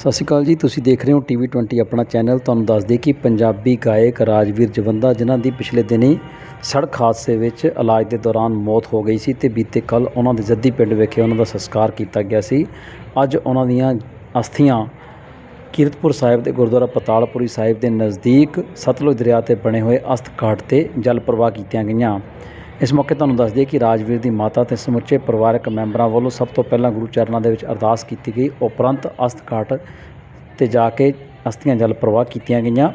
ਸਤਿ ਸ਼੍ਰੀ ਅਕਾਲ ਜੀ, ਤੁਸੀਂ ਦੇਖ ਰਹੇ ਹੋ ਟੀਵੀ 20 ਆਪਣਾ ਚੈਨਲ ਤੁਹਾਨੂੰ ਦੱਸ ਦਈਏ ਕਿ ਪੰਜਾਬੀ ਗਾਇਕ ਰਾਜਵੀਰ ਜਵੰਦਾ, ਜਿਨ੍ਹਾਂ ਦੀ ਪਿਛਲੇ ਦਿਨੀ ਸੜਕ ਹਾਦਸੇ ਵਿੱਚ ਇਲਾਜ ਦੇ ਦੌਰਾਨ ਮੌਤ ਹੋ ਗਈ ਸੀ ਤੇ ਬੀਤੇ ਕੱਲ ਉਹਨਾਂ ਦੇ ਜੱਦੀ ਪਿੰਡ ਵਿਖੇ ਉਹਨਾਂ ਦਾ ਸੰਸਕਾਰ ਕੀਤਾ ਗਿਆ ਸੀ। ਅੱਜ ਉਹਨਾਂ ਦੀਆਂ ਅਸਥੀਆਂ ਕੀਰਤਪੁਰ ਸਾਹਿਬ ਦੇ ਗੁਰਦੁਆਰਾ ਪਤਾਲਪੁਰੀ ਸਾਹਿਬ ਦੇ ਨਜ਼ਦੀਕ ਸਤਲੁਜ ਦਰਿਆ ਤੇ ਬਣੇ ਹੋਏ ਅਸਥ ਘਾਟ ਤੇ ਜਲ ਪ੍ਰਵਾਹ ਕੀਤੀਆਂ ਗਈਆਂ। ਇਸ ਮੌਕੇ ਤੁਹਾਨੂੰ ਦੱਸ ਦਈਏ ਕਿ ਰਾਜਵੀਰ ਦੀ ਮਾਤਾ ਤੇ ਸਮੁੱਚੇ ਪਰਿਵਾਰਕ ਮੈਂਬਰਾਂ ਵੱਲੋਂ ਸਭ ਤੋਂ ਪਹਿਲਾਂ ਗੁਰੂ ਚਰਨਾਂ ਦੇ ਵਿੱਚ ਅਰਦਾਸ ਕੀਤੀ ਗਈ। ਉਪਰੰਤ ਅਸਥ ਘਾਟ ਤੇ ਜਾ ਕੇ ਅਸਥੀਆਂ ਜਲ ਪ੍ਰਵਾਹ ਕੀਤੀਆਂ ਗਈਆਂ।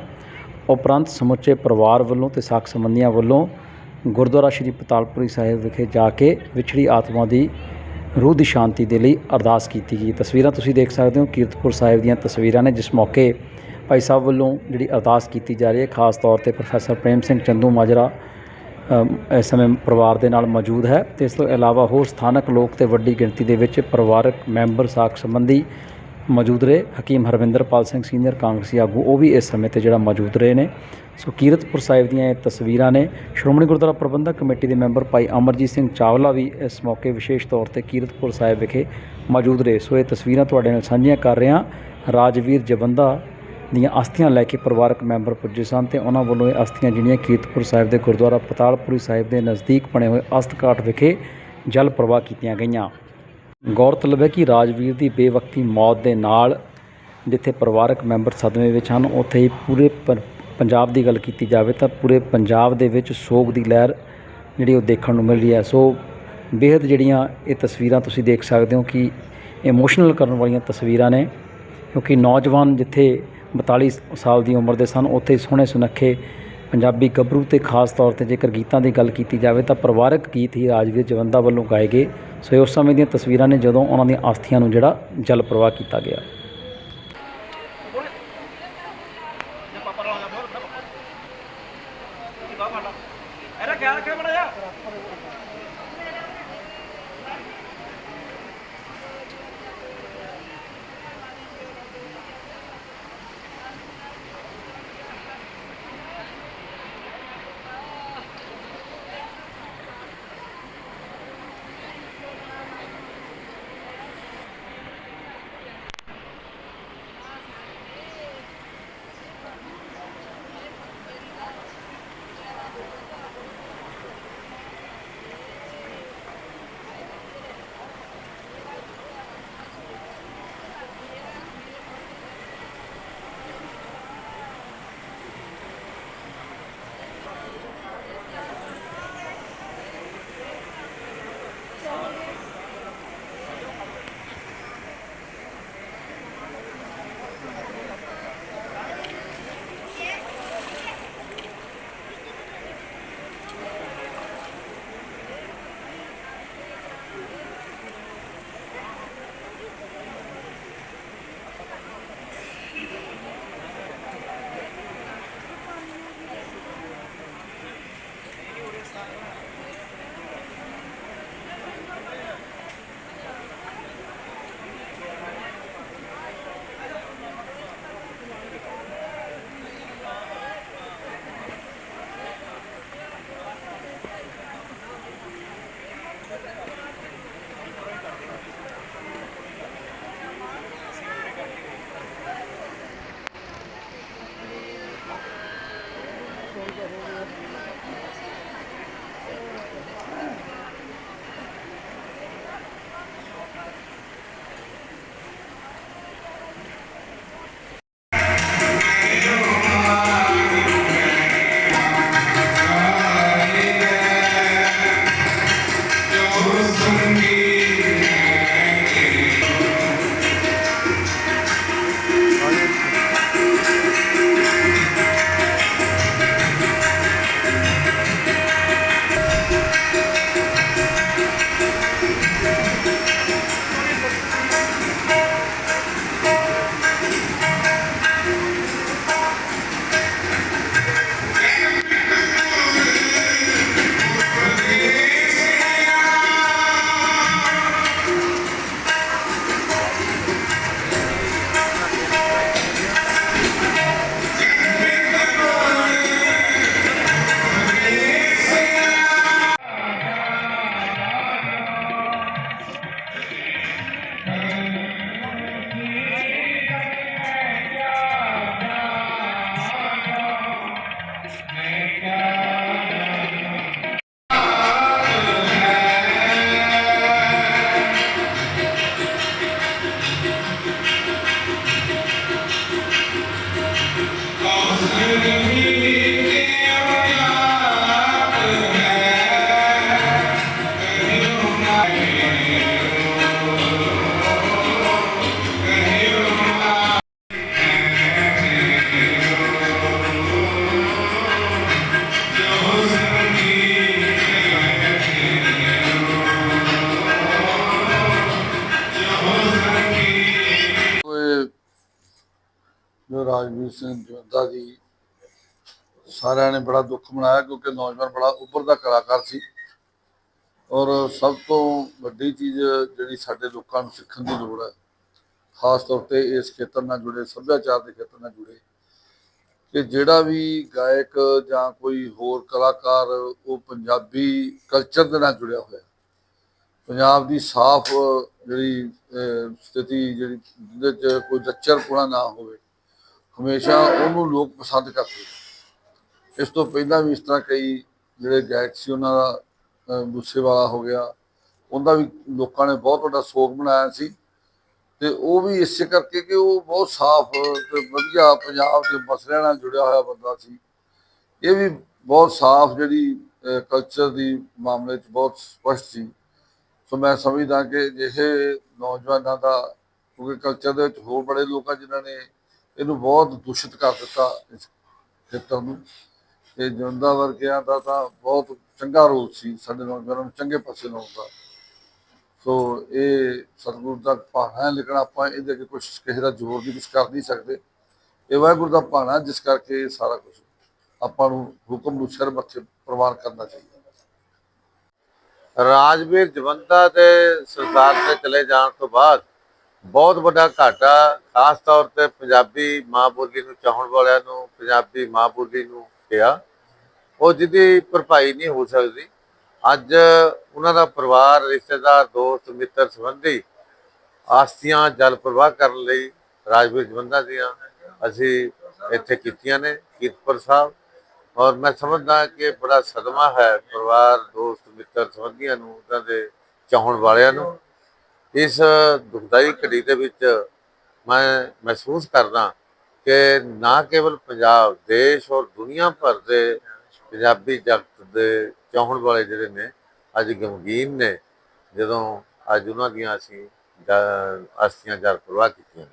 ਉਪਰੰਤ ਸਮੁੱਚੇ ਪਰਿਵਾਰ ਵੱਲੋਂ ਤੇ ਸਾਖ ਸੰਬੰਧੀਆਂ ਵੱਲੋਂ ਗੁਰਦੁਆਰਾ ਸ਼੍ਰੀ ਪਤਾਲਪੁਰੀ ਸਾਹਿਬ ਵਿਖੇ ਜਾ ਕੇ ਵਿਛੜੀ ਆਤਮਾ ਦੀ ਰੂਹ ਦੀ ਸ਼ਾਂਤੀ ਦੇ ਲਈ ਅਰਦਾਸ ਕੀਤੀ ਗਈ। ਤਸਵੀਰਾਂ ਤੁਸੀਂ ਦੇਖ ਸਕਦੇ ਹੋ, ਕੀਰਤਪੁਰ ਸਾਹਿਬ ਦੀਆਂ ਤਸਵੀਰਾਂ ਨੇ, ਜਿਸ ਮੌਕੇ ਭਾਈ ਸਾਹਿਬ ਵੱਲੋਂ ਜਿਹੜੀ ਅਰਦਾਸ ਕੀਤੀ ਜਾ ਰਹੀ ਹੈ, ਖਾਸ ਤੌਰ ਤੇ ਪ੍ਰੋਫੈਸਰ ਪ੍ਰੇਮ ਸਿੰਘ ਚੰਦੂ ਮਾਜਰਾ ਇਸ ਸਮੇਂ ਪਰਿਵਾਰ ਦੇ ਨਾਲ ਮੌਜੂਦ ਹੈ। ਤੇ ਇਸ ਤੋਂ ਇਲਾਵਾ ਹੋਰ ਸਥਾਨਕ ਲੋਕ ਤੇ ਵੱਡੀ ਗਿਣਤੀ ਦੇ ਵਿੱਚ ਪਰਿਵਾਰਕ ਮੈਂਬਰ ਸਾਕ ਸੰਬੰਧੀ ਮੌਜੂਦ ਰਹੇ। ਹਕੀਮ ਹਰਵਿੰਦਰਪਾਲ ਸਿੰਘ ਸੀਨੀਅਰ ਕਾਂਗਰਸੀ ਆਗੂ, ਉਹ ਵੀ ਇਸ ਸਮੇਂ ਤੇ ਜਿਹੜਾ ਮੌਜੂਦ ਰਹੇ ਨੇ। ਸੋ ਕੀਰਤਪੁਰ ਸਾਹਿਬ ਦੀਆਂ ਇਹ ਤਸਵੀਰਾਂ ਨੇ। ਸ਼੍ਰੋਮਣੀ ਗੁਰਦੁਆਰਾ ਪ੍ਰਬੰਧਕ ਕਮੇਟੀ ਦੇ ਮੈਂਬਰ ਭਾਈ ਅਮਰਜੀਤ ਸਿੰਘ ਚਾਵਲਾ ਵੀ ਇਸ ਮੌਕੇ ਵਿਸ਼ੇਸ਼ ਤੌਰ ਤੇ ਕੀਰਤਪੁਰ ਸਾਹਿਬ ਵਿਖੇ ਮੌਜੂਦ ਰਹੇ। ਸੋ ਇਹ ਤਸਵੀਰਾਂ ਤੁਹਾਡੇ ਨਾਲ ਸਾਂਝੀਆਂ ਕਰ ਰਿਹਾ ਰਾਜਵੀਰ ਜਵੰਦਾ ਦੀਆਂ ਅਸਥੀਆਂ ਲੈ ਕੇ ਪਰਿਵਾਰਕ ਮੈਂਬਰ ਪੁੱਜੇ ਸਨ ਤੇ ਉਹਨਾਂ ਵੱਲੋਂ ਇਹ ਅਸਥੀਆਂ ਜਿਹੜੀਆਂ ਕੀਰਤਪੁਰ ਸਾਹਿਬ ਦੇ ਗੁਰਦੁਆਰਾ ਪਤਾਲਪੁਰੀ ਸਾਹਿਬ ਦੇ ਨਜ਼ਦੀਕ ਬਣੇ ਹੋਏ ਅਸਥ ਘਾਟ ਵਿਖੇ ਜਲ ਪ੍ਰਵਾਹ ਕੀਤੀਆਂ ਗਈਆਂ। ਗੌਰਤਲਬ ਹੈ ਕਿ ਰਾਜਵੀਰ ਦੀ ਬੇਵਕਤੀ ਮੌਤ ਦੇ ਨਾਲ ਜਿੱਥੇ ਪਰਿਵਾਰਕ ਮੈਂਬਰ ਸਦਮੇ ਵਿੱਚ ਹਨ, ਉੱਥੇ ਹੀ ਪੂਰੇ ਪ- ਪੰਜਾਬ ਦੀ ਗੱਲ ਕੀਤੀ ਜਾਵੇ ਤਾਂ ਪੂਰੇ ਪੰਜਾਬ ਦੇ ਵਿੱਚ ਸੋਗ ਦੀ ਲਹਿਰ ਜਿਹੜੀ ਉਹ ਦੇਖਣ ਨੂੰ ਮਿਲ ਰਹੀ ਹੈ। ਸੋ ਬੇहद ਜਿਹੜੀਆਂ ਇਹ ਤਸਵੀਰਾਂ ਤੁਸੀਂ ਦੇਖ ਸਕਦੇ ਹੋ ਕਿ ਇਮੋਸ਼ਨਲ ਕਰਨ ਵਾਲੀਆਂ ਤਸਵੀਰਾਂ ਨੇ ਕਿਉਂਕਿ ਨੌਜਵਾਨ ਜਿੱਥੇ 42 ਸਾਲ ਦੀ ਉਮਰ ਦੇ ਸਨ। ਉੱਥੇ ਸੋਹਣੇ ਸੁਨੱਖੇ ਪੰਜਾਬੀ ਗੱਭਰੂ ਤੇ ਖਾਸ ਤੌਰ ਤੇ ਜੇਕਰ ਗੀਤਾਂ ਦੀ ਗੱਲ ਕੀਤੀ ਜਾਵੇ ਤਾਂ ਪਰਿਵਾਰਕ ਗੀਤ ਹੀ ਰਾਜਵੀਰ ਜਵੰਦਾ ਵੱਲੋਂ ਗਾਏ ਗਏ। ਸੋ ਉਸ ਸਮੇਂ ਦੀਆਂ ਤਸਵੀਰਾਂ ਨੇ ਜਦੋਂ ਉਹਨਾਂ ਦੀਆਂ ਆਸਥੀਆਂ ਨੂੰ ਜਿਹੜਾ ਜਲ ਪ੍ਰਵਾਹ ਕੀਤਾ ਗਿਆ। ਇਹਦਾ ਖਿਆਲ ਰੱਖਿਆ ਬੜਾ ਜਾ ਜੋ ਰਾਜਵੀਰ ਸਿੰਘ ਜਵੰਦਾ ਦੀ ਸਾਰਿਆਂ ਨੇ ਬੜਾ ਦੁੱਖ ਮਨਾਇਆ ਕਿਉਂਕਿ ਨੌਜਵਾਨ ਬੜਾ ਉੱਭਰਦਾ ਕਲਾਕਾਰ ਸੀ। ਔਰ ਸਭ ਤੋਂ ਵੱਡੀ ਚੀਜ਼ ਜਿਹੜੀ ਸਾਡੇ ਲੋਕਾਂ ਨੂੰ ਸਿੱਖਣ ਦੀ ਲੋੜ ਹੈ, ਖਾਸ ਤੌਰ ਤੇ ਇਸ ਖੇਤਰ ਨਾਲ ਜੁੜੇ, ਸੱਭਿਆਚਾਰ ਦੇ ਖੇਤਰ ਨਾਲ ਜੁੜੇ, ਕਿ ਜਿਹੜਾ ਵੀ ਗਾਇਕ ਜਾਂ ਕੋਈ ਹੋਰ ਕਲਾਕਾਰ ਉਹ ਪੰਜਾਬੀ ਕਲਚਰ ਦੇ ਨਾਲ ਜੁੜਿਆ ਹੋਇਆ। ਪੰਜਾਬ ਦੀ ਸਾਫ਼ ਜਿਹੜੀ ਸਥਿਤੀ ਜਿਹੜੀ ਜਿਹਦੇ ਚ ਕੋਈ ਲੱਚਰਪੁਣਾ ਨਾ ਹੋਵੇ, ਹਮੇਸ਼ਾ ਉਹਨੂੰ ਲੋਕ ਪਸੰਦ ਕਰਦੇ ਇਸ ਤੋਂ ਪਹਿਲਾਂ ਵੀ ਇਸ ਤਰ੍ਹਾਂ ਕਈ ਜਿਹੜੇ ਗਾਇਕ ਸੀ ਉਹਨਾਂ ਦਾ ਅਹ, ਮੂਸੇਵਾਲਾ ਹੋ ਗਿਆ। ਉਹਦਾ ਵੀ ਲੋਕਾਂ ਨੇ ਬਹੁਤ ਵੱਡਾ ਸੋਗ ਬਣਾਇਆ ਸੀ। ਤੇ ਉਹ ਵੀ ਇਸੇ ਕਰਕੇ ਕਿ ਉਹ ਬਹੁਤ ਸਾਫ਼ ਤੇ ਵਧੀਆ ਪੰਜਾਬ ਦੇ ਮਸਲਿਆਂ ਨਾਲ ਜੁੜਿਆ ਹੋਇਆ ਬੰਦਾ ਸੀ। ਇਹ ਵੀ ਬਹੁਤ ਸਾਫ਼ ਜਿਹੜੀ ਕਲਚਰ ਦੀ ਮਾਮਲੇ 'ਚ ਬਹੁਤ ਸਪਸ਼ਟ ਸੀ। ਸੋ ਮੈਂ ਸਮਝਦਾ ਕਿ ਜਿਹੇ ਨੌਜਵਾਨਾਂ ਦਾ ਕਿਉਂਕਿ ਕਲਚਰ ਦੇ ਵਿੱਚ ਹੋਰ ਬੜੇ ਲੋਕ ਆ ਜਿਨ੍ਹਾਂ ਨੇ ਇਹਨੂੰ ਬਹੁਤ ਦੂਸ਼ਿਤ ਕਰ ਦਿੱਤਾ ਇਸ ਖੇਤਰ ਨੂੰ। ਤੇ ਜਵੰਦਾ ਵਰਗਿਆਂ ਦਾ ਤਾਂ ਬਹੁਤ ਚੰਗਾ ਰੋਲ ਸੀ, ਸਾਡੇ ਨੌਜਵਾਨਾਂ ਨੂੰ ਚੰਗੇ ਪਾਸੇ ਲਾਉਣ ਦਾ ਸੋ ਇਹ ਸਤਿਗੁਰੂ ਦਾ ਭਾਣਾ ਹੈ, ਲੇਕਿਨ ਆਪਾਂ ਇਹਦੇ ਅੱਗੇ ਕੁਛ ਕਿਸੇ ਦਾ ਜ਼ੋਰ ਵੀ ਕੁਛ ਕਰ ਨਹੀਂ ਸਕਦੇ। ਇਹ ਵਾਹਿਗੁਰੂ ਦਾ ਭਾਣਾ ਜਿਸ ਕਰਕੇ ਇਹ ਸਾਰਾ ਕੁਝ ਆਪਾਂ ਨੂੰ ਹੁਕਮ ਨੂੰ ਸਿਰ ਮੱਥੇ ਪ੍ਰਵਾਨ ਕਰਨਾ ਚਾਹੀਦਾ। ਰਾਜਵੀਰ ਜਵੰਦਾ ਦੇ ਸਰਦਾਰ ਤੇ ਚਲੇ ਜਾਣ ਤੋਂ ਬਾਅਦ ਬਹੁਤ ਵੱਡਾ ਘਾਟਾ, ਖਾਸ ਤੌਰ ਤੇ ਪੰਜਾਬੀ ਮਾਂ ਬੋਲੀ ਨੂੰ ਚਾਹਣ ਵਾਲਿਆਂ ਨੂੰ, ਪੰਜਾਬੀ ਮਾਂ ਬੋਲੀ ਨੂੰ ਪਿਆ ਉਹ ਜਿਹਦੀ ਭਰਪਾਈ ਨਹੀਂ ਹੋ ਸਕਦੀ। ਅੱਜ ਉਹਨਾਂ ਦਾ ਪਰਿਵਾਰ, ਰਿਸ਼ਤੇਦਾਰ, ਦੋਸਤ, ਮਿੱਤਰ ਸੰਬੰਧੀ ਆਸਤੀਆਂ, ਜਲ ਪ੍ਰਵਾਹ ਕਰਨ ਲਈ ਰਾਜਵੀਰ ਜਵੰਦਾ ਦੀਆਂ ਅਸੀਂ ਇੱਥੇ ਕੀਤੀਆਂ ਨੇ, ਕੀਰਤਪੁਰ ਸਾਹਿਬ। ਔਰ ਮੈਂ ਸਮਝਦਾ ਕਿ ਬੜਾ ਸਦਮਾ ਹੈ ਪਰਿਵਾਰ, ਦੋਸਤ, ਮਿੱਤਰ ਸੰਬੰਧੀਆਂ ਨੂੰ, ਉਹਨਾਂ ਦੇ ਚਾਹਣ ਵਾਲਿਆਂ ਨੂੰ। ਇਸ ਦੁਖਦਾਈ ਘੜੀ ਦੇ ਵਿੱਚ ਮੈਂ ਮਹਿਸੂਸ ਕਰਦਾ ਕਿ ਨਾ ਕੇਵਲ ਪੰਜਾਬ, ਦੇਸ਼ ਔਰ ਦੁਨੀਆ ਭਰ ਦੇ ਪੰਜਾਬੀ ਜਗਤ ਦੇ ਚਾਹਣ ਵਾਲੇ ਜਿਹੜੇ ਨੇ, ਅੱਜ ਗਮਗੀਨ ਨੇ, ਜਦੋਂ ਅੱਜ ਉਹਨਾਂ ਦੀਆਂ ਅਸੀਂ ਅਸਥੀਆਂ ਜਲ ਪ੍ਰਵਾਹ ਕੀਤੀਆਂ ਨੇ।